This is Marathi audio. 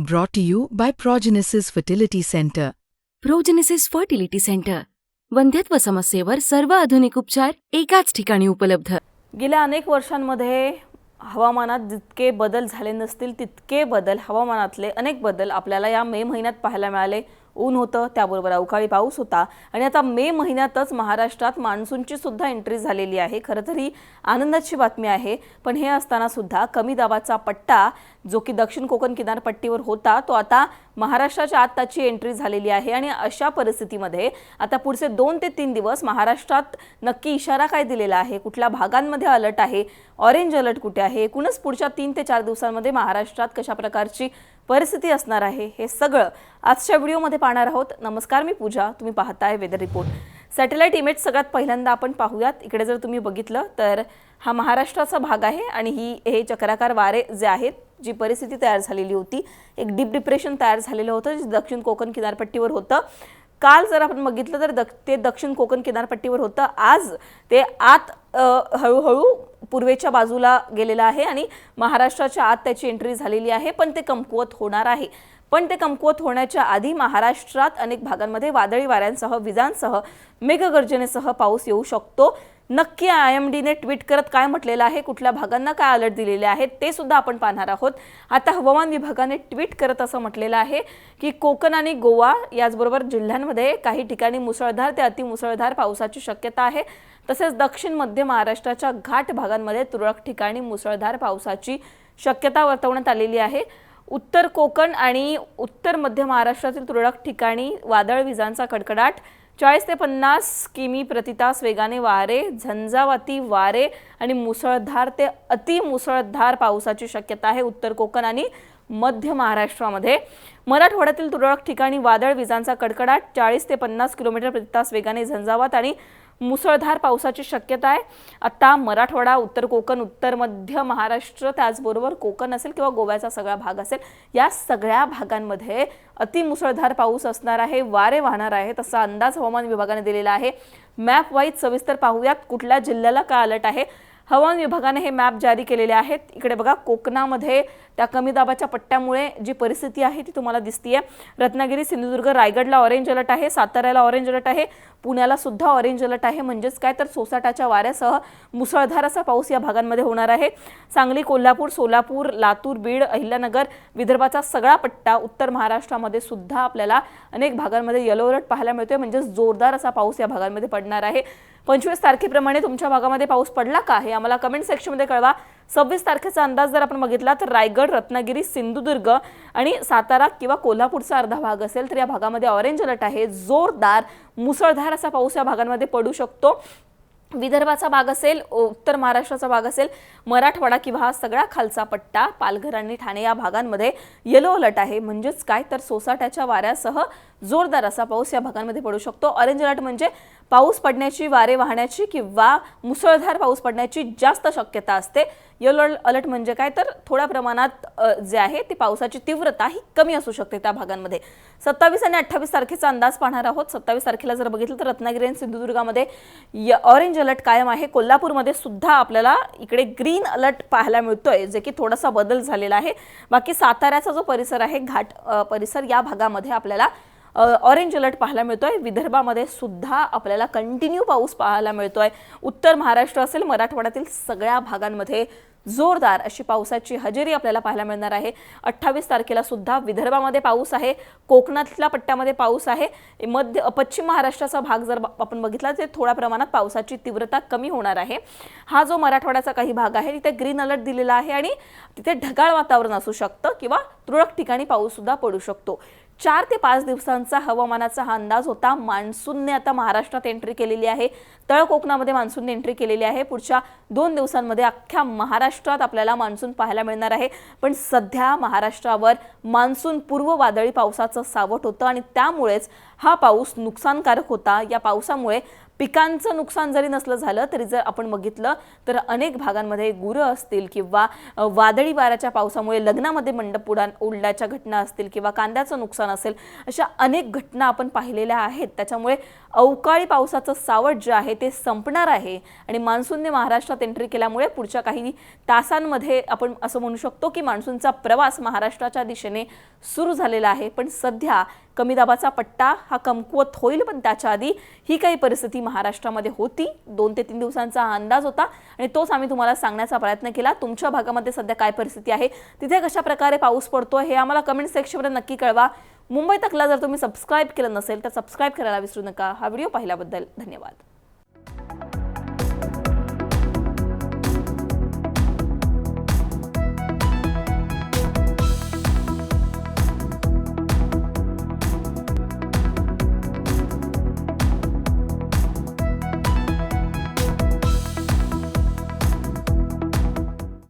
Brought to you by Progenesis Fertility Center. Progenesis Fertility Centre वंध्यत्व समस्येवर सर्व आधुनिक उपचार एकाच ठिकाणी उपलब्ध. गेल्या अनेक वर्षांमध्ये हवामानात जितके बदल झाले नसतील तितके बदल हवामानातले अनेक बदल आपल्याला या मे महिन्यात पाहायला मिळाले. ऊन होतं त्याबरोबर अवकाळी पाऊस होता. आणि आता मे महिन्यातच महाराष्ट्रात मान्सूनची सुद्धा एंट्री झालेली आहे. खरं तर ही आनंदाची बातमी आहे. पण हे असताना सुद्धा कमी दाबाचा पट्टा जो की दक्षिण कोकण किनारपट्टीवर होता तो आता महाराष्ट्राच्या आत त्याची एंट्री झालेली आहे आणि अशा परिस्थितीमध्ये आता पुढचे दोन ते तीन दिवस महाराष्ट्रात नक्की इशारा काय दिलेला आहे? कुठल्या भागांमध्ये अलर्ट आहे? ऑरेंज अलर्ट कुठे आहे? एकूणच पुढच्या तीन ते चार दिवसांमध्ये महाराष्ट्रात कशा प्रकारची परिस्थिती असणार आहे? हे सगळं आजच्या व्हिडिओमध्ये पाहणार आहोत. नमस्कार मी पूजा. तुम्ही पाहताय वेदर रिपोर्ट. सॅटेलाईट इमेज सगळ्यात पहिल्यांदा आपण पाहूयात. इकडे जर तुम्ही बघितलं तर हा महाराष्ट्राचा भाग आहे आणि ही हे चक्राकार वारे जे आहेत जी परिस्थिती तयार झालेली होती. एक डीप डिप्रेशन तयार झालेलं होतं जे दक्षिण कोकण किनारपट्टीवर होतं. काल जर आपण बघितलं तर दक ते दक्षिण कोकण किनारपट्टीवर होतं. आज ते आत हळूहळू पूर्वेच्या बाजूला गेलेलं आहे आणि महाराष्ट्राच्या आत त्याची एंट्री झालेली आहे पण ते कमकुवत होणार आहे. पण ते कमकुवत होण्याच्या आधी महाराष्ट्रात अनेक भागांमध्ये वादळी वाऱ्यांसह विजांसह मेघगर्जनेसह पाऊस येऊ शकतो. नक्की आय एम डीने ट्विट करत काय म्हटलेलं आहे कुठल्या भागांना काय अलर्ट दिलेले आहेत ते सुद्धा आपण पाहणार आहोत. आता हवामान विभागाने ट्विट करत असं म्हटलेलं आहे की कोकण आणि गोवा याचबरोबर जिल्ह्यांमध्ये काही ठिकाणी मुसळधार ते अतिमुसळधार पावसाची शक्यता आहे. तसेच दक्षिण मध्य महाराष्ट्राच्या घाट भागांमध्ये तुरळक ठिकाणी मुसळधार पावसाची शक्यता वर्तवण्यात आलेली आहे. उत्तर कोकण आणि उत्तर मध्य महाराष्ट्रातील तुरळक ठिकाणी वादळ विजांचा कडकडाट चाळीस ते पन्नास किमी प्रतितास वेगाने वारे झंझावाती वारे आणि मुसळधार ते अतिमुसळधार पावसाची शक्यता आहे उत्तर कोकण आणि मध्य महाराष्ट्रामध्ये. मराठवाड्यातील तुरळक ठिकाणी वादळ विजांचा कडकडाट चाळीस ते पन्नास किलोमीटर प्रतितास वेगाने झंझावात आणि मुसळधार पावसाची शक्यता आहे. आता मराठवाडा उत्तर कोकण उत्तर मध्य महाराष्ट्र त्याचबरोबर कोकण असेल किंवा गोव्याचा सगळा भाग असेल या सगळ्या भागांमध्ये अतिमुसळधार पाऊस असणार आहे वारे वाहणार आहे तसा अंदाज हवामान विभागाने दिलेला आहे. मॅप वाईज सविस्तर पाहूयात कुठल्या जिल्ह्याला काय अलर्ट आहे? हवामान विभागाने हे मॅप जारी केलेले आहेत. इकडे बघा कोकणामध्ये त्या कमी दाबाच्या पट्ट्यामुळे जी परिस्थिती आहे ती तुम्हाला दिसतीये. रत्नागिरी सिंधुदुर्ग रायगडला ऑरेंज अलर्ट आहे साताऱ्याला ऑरेंज अलर्ट आहे पुण्याला सुद्धा ऑरेंज अलर्ट आहे. म्हणजेच काय तर सोसाट्याच्या वाऱ्यासह मुसळधार असा पाऊस या भागांमध्ये होणार आहे. सांगली कोल्हापूर सोलापूर लातूर बीड अहिल्यानगर विदर्भाचा सगळा पट्टा उत्तर महाराष्ट्रामध्ये सुद्धा आपल्याला अनेक भागांमध्ये येलो अलर्ट पाहायला मिळतोय. म्हणजेच जोरदार असा पाऊस या भागांमध्ये पडणार आहे. पंचवीस तारखेप्रमाणे तुमच्या भागामध्ये पाऊस पडला का हे आम्हाला कमेंट सेक्शनमध्ये कळवा. सव्वीस तारखेचा अंदाज जर आपण बघितला तर रायगड रत्नागिरी सिंधुदुर्ग आणि सातारा किंवा कोल्हापूरचा अर्धा भाग असेल तर या भागामध्ये ऑरेंज अलर्ट आहे. जोरदार मुसळधार असा पाऊस या भागांमध्ये पडू शकतो. विदर्भाचा भाग असेल उत्तर महाराष्ट्राचा भाग असेल मराठवाडा किंवा हा सगळा खालचा पट्टा पालघर आणि ठाणे या भागांमध्ये येलो अलर्ट आहे. म्हणजेच काय? तर सोसाट्याच्या वाऱ्यासह जोरदार असा पाऊस या भागांमध्ये पडू शकतो. ऑरेंज अलर्ट म्हणजे पाऊस पडण्याची वारे वाहण्याची किंवा मुसळधार पाऊस पडण्याची जास्त शक्यता असते. येलो अलर्ट म्हणजे काय? तर थोड्या प्रमाणात जे आहे ती पावसाची तीव्रता ही कमी असू शकते त्या भागांमध्ये. सत्तावीस आणि अठ्ठावीस तारखेचा अंदाज पाहणार आहोत. सत्तावीस तारखेला जर बघितलं तर रत्नागिरी आणि सिंधुदुर्गामध्ये य- ऑरेंज अलर्ट कायम आहे. कोल्हापूरमध्ये सुद्धा आपल्याला इकडे ग्रीन अलर्ट पाहायला मिळतोय जे की थोडासा बदल झालेला आहे. बाकी साताऱ्याचा जो परिसर आहे घाट परिसर या भागामध्ये आपल्याला ऑरेंज अलर्ट पाहायला मिळतोय. विदर्भामध्ये सुद्धा आपल्याला कंटिन्यू पाऊस पाहायला मिळतोय. उत्तर महाराष्ट्र असेल मराठवाड्यातील सगळ्या भागांमध्ये जोरदार अशी पावसाची हजेरी आपल्याला पाहायला मिळणार आहे. अठ्ठावीस तारखेला सुद्धा विदर्भामध्ये पाऊस आहे. कोकणातल्या पट्ट्यामध्ये पाऊस आहे. मध्य पश्चिम महाराष्ट्राचा भाग जर आपण बघितला तर थोड्या प्रमाणात पावसाची तीव्रता कमी होणार आहे. हा जो मराठवाड्याचा काही भाग आहे तिथे ग्रीन अलर्ट दिलेला आहे आणि तिथे ढगाळ वातावरण असू शकतं किंवा तुरळक ठिकाणी पाऊस सुद्धा पडू शकतो. चार ते पाच दिवसांचा हवामानाचा हा अंदाज होता. मान्सूनने आता महाराष्ट्रात एंट्री केलेली आहे. तळ कोकणामध्ये मान्सूनने एंट्री केलेली आहे. पुढच्या दोन दिवसांमध्ये अख्ख्या महाराष्ट्रात आपल्याला मान्सून पाहायला मिळणार आहे. पण सध्या महाराष्ट्रावर मान्सून पूर्व वादळी पावसाचं सावट होतं आणि त्यामुळेच हा पाऊस नुकसानकारक होता. या पावसामुळे पिकांचं नुकसान जरी नसलं झालं तरी जर आपण बघितलं तर अनेक भागांमध्ये गुरं असतील किंवा वादळी वाऱ्याच्या पावसामुळे लग्नामध्ये मंडप उडा उडल्याच्या घटना असतील किंवा कांद्याचं नुकसान असेल अशा अनेक घटना आपण पाहिलेल्या आहेत. त्याच्यामुळे अवकाळी पावसाचं सावट जे आहे ते संपणार आहे. आणि मान्सूनने महाराष्ट्रात एंट्री केल्यामुळे पुढच्या काही तासांमध्ये आपण असं म्हणू शकतो की मान्सूनचा प्रवास महाराष्ट्राच्या दिशेने सुरू झालेला आहे. पण सध्या कमी दाबाचा पट्टा हा कमकुवत होईल पण त्याच्या आधी ही काही परिस्थिती महाराष्ट्रामध्ये होती. दोन ते तीन दिवसांचा हा अंदाज होता आणि तोच आम्ही तुम्हाला सांगण्याचा प्रयत्न केला. तुमच्या भागामध्ये सध्या काय परिस्थिती आहे? तिथे कशा प्रकारे पाऊस पडतो हे आम्हाला कमेंट सेक्शनमध्ये नक्की कळवा. मुंबई तकला जर तुम्ही सबस्क्राईब केलं नसेल तर सबस्क्राईब करायला विसरू नका. हा व्हिडिओ पाहिल्याबद्दल धन्यवाद.